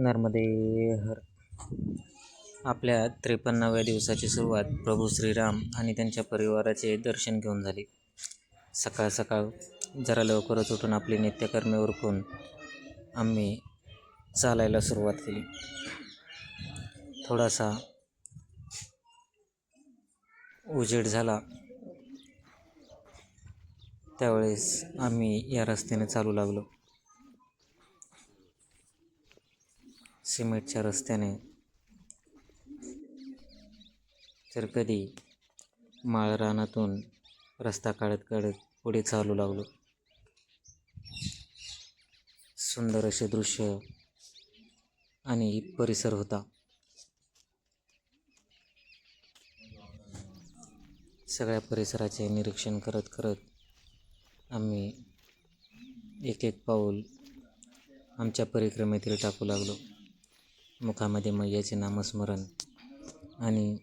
नर्मदे हर. आपल्या त्रेपन्नाव्या दिवसाची सुरुवात प्रभू श्रीराम आणि त्यांच्या परिवाराचे दर्शन घेऊन झाली. सकाळ सकाळ जरा लवकरच उठून आपली नित्यकर्मे उरकून आम्ही चालायला सुरुवात केली. थोडासा उजेड झाला. त्यावेळेस आम्ही या रस्त्याने चालू लागलो. सिमेंटच्या रस्त्याने. तर कधी माळरानातून रस्ता काढत काढत पुढे चालू लागलो. सुंदर असे दृश्य आणि परिसर होता. सगळ्या परिसराचे निरीक्षण करत करत आम्ही एक एक पाऊल आमच्या परिक्रमेतील टाकू लागलो. मुखामध्ये मैयाचे नामस्मरण आणि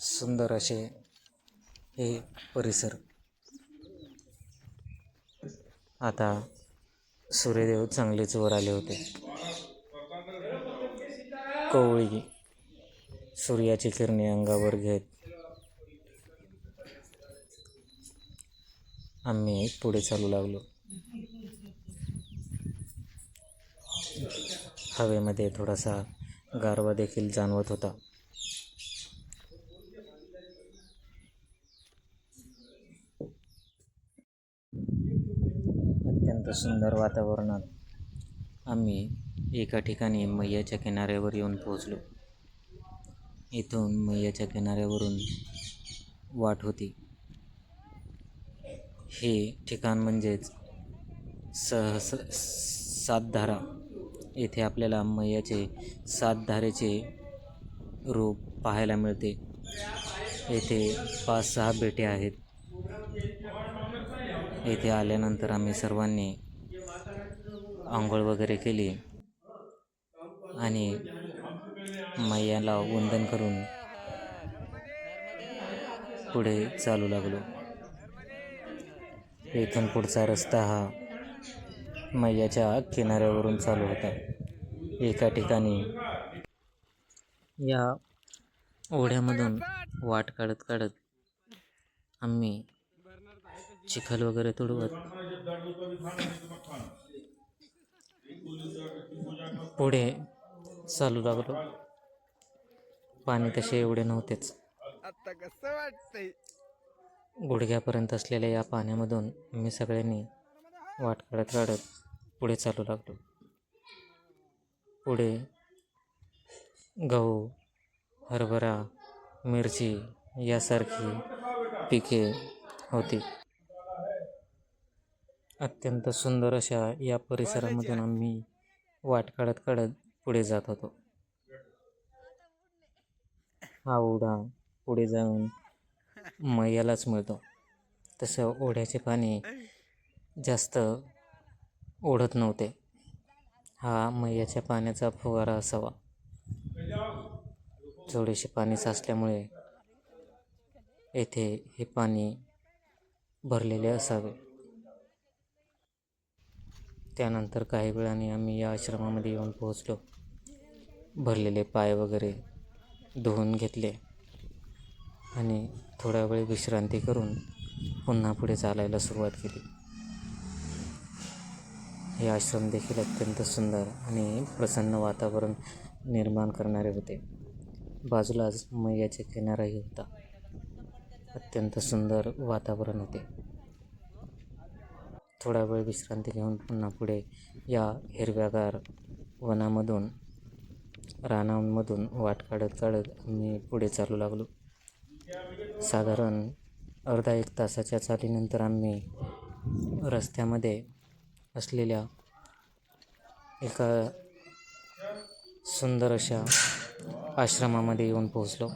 सुंदर असे हे परिसर. आता सूर्यदेव चांगलेच वर आले होते. कोवळी सूर्याची किरणे अंगावर घेत आम्ही पुढे चालू लागलो. हवेमध्ये थोडासा गारवा देखील जाणवत होता. अत्यंत सुंदर वातावरणात आम्ही एका ठिकाणी मैयाच्या किनाऱ्यावर येऊन पोहोचलो. इथून मैयाच्या किनाऱ्यावरून वाट होती. हे ठिकाण म्हणजेच सहस सातधारा येथे आपल्याला मैयाचे सातधारेचे रूप पाहायला मिळते. येथे पाच सहा बेटे आहेत. येथे आल्यानंतर आम्ही सर्वांनी आंघोळ वगैरे केली आणि मैयाला वंदन करून पुढे चालू लागलो. इथून पुढचा रस्ता हा मैयाच्या किनाऱ्यावरून चालू होता. एका ठिकाणी या ओढ्यामधून वाट काढत काढत आम्ही चिखल वगैरे तुडवत पुढे चालू लागलो. पाणी तसे एवढे नव्हतेच. आता कसं वाटतंय? गुडघ्यापर्यंत असलेल्या या पाण्यामधून मी सगळ्यांनी वाट काढत काढत पुढे चालू लागलो. पुढे गहू हरभरा मिरची यासारखी पिके होती. अत्यंत सुंदर अशा या परिसरामधून आम्ही वाट काढत काढत पुढे जात होतो. हा ओढा पुढे जाऊन मैयालाच मिळतो. तसं ओढ्याचे पाणी जास्त ओढत नव्हते. हा मैयाच्या पाण्याचा फुवारा असावा. थोडेसे पाणी साचल्यामुळे येथे हे पाणी भरलेले असावे. त्यानंतर काही वेळाने आम्ही या आश्रमामध्ये येऊन पोहोचलो. भरलेले पाय वगैरे धुवून घेतले आणि थोडा वेळ विश्रांती करून पुन्हा पुढे चालायला सुरुवात केली. हे आश्रम देखील अत्यंत सुंदर आणि प्रसन्न वातावरण निर्माण करणारे होते. बाजूलाच मैयाचे किनाराही होता. अत्यंत सुंदर वातावरण होते. थोडा वेळ विश्रांती घेऊन पुन्हा पुढे या हिरव्यागार वनामधून रानांमधून वाट काढत काढत आम्ही पुढे चालू लागलो. साधारण अर्धा एक तासाच्या चालीनंतर आम्ही रस्त्यामध्ये असलेल्या एका सुंदर अशा आश्रमामध्ये येऊन पोहोचलो.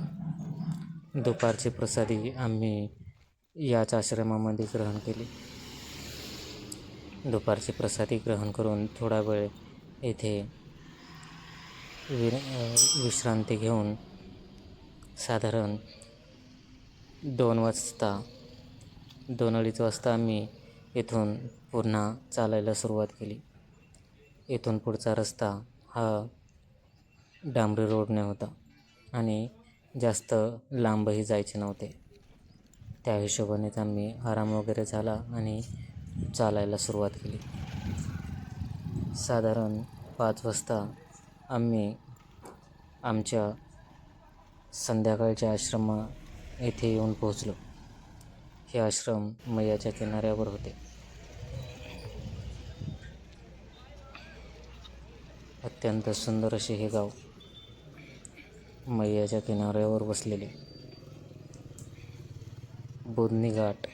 दुपारची प्रसादी आम्ही याच आश्रमामध्ये ग्रहण केली. दुपारची प्रसादी ग्रहण करून थोडा वेळ येथे विर विश्रांती घेऊन साधारण दोन वाजता दोन अडीच वाजता आम्ही इथून पुन्हा चालायला सुरुवात केली. इथून पुढचा रस्ता हा डांबरी रोडने होता आणि जास्त लांबही जायचे नव्हते. त्या हिशोबानेच आम्ही आराम वगैरे झाला आणि चालायला सुरुवात केली. साधारण पाच वाजता आम्ही आमच्या संध्याकाळच्या आश्रमा येथे येऊन पोहोचलो. हे आश्रम मैयाच्या किनाऱ्यावर होते. अत्यंत सुंदर असे हे गाव मैयाच्या किनाऱ्यावर बसलेले बोधनी घाट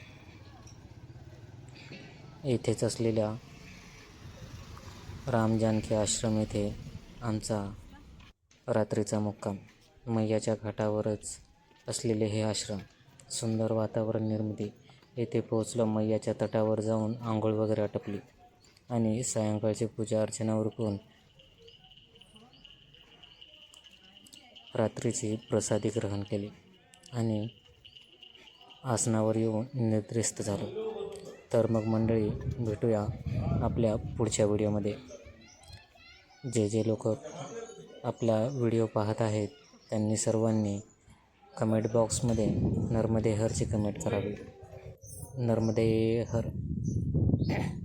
येथेच असलेल्या राम जानकी आश्रम येथे आमचा रात्रीचा मुक्काम मैयाच्या घाटावरच असलेले हे आश्रम. सुंदर वातावरण निर्मिती. येथे पोहोचलो मैयाच्या तटावर जाऊन आंघोळ वगैरे आटपली आणि सायंकाळची पूजा अर्चना उरकून रात्रीची प्रसादी ग्रहण केली आणि आसनावर येऊन निद्रिस्त झालो. तर मग मंडळी भेटूया आपल्या पुढच्या व्हिडिओमध्ये. जे जे लोक आपला व्हिडिओ पाहत आहेत त्यांनी सर्वांनी कमेंट बॉक्समध्ये नर्मदे हरची कमेंट करावी. नर्मदे हर.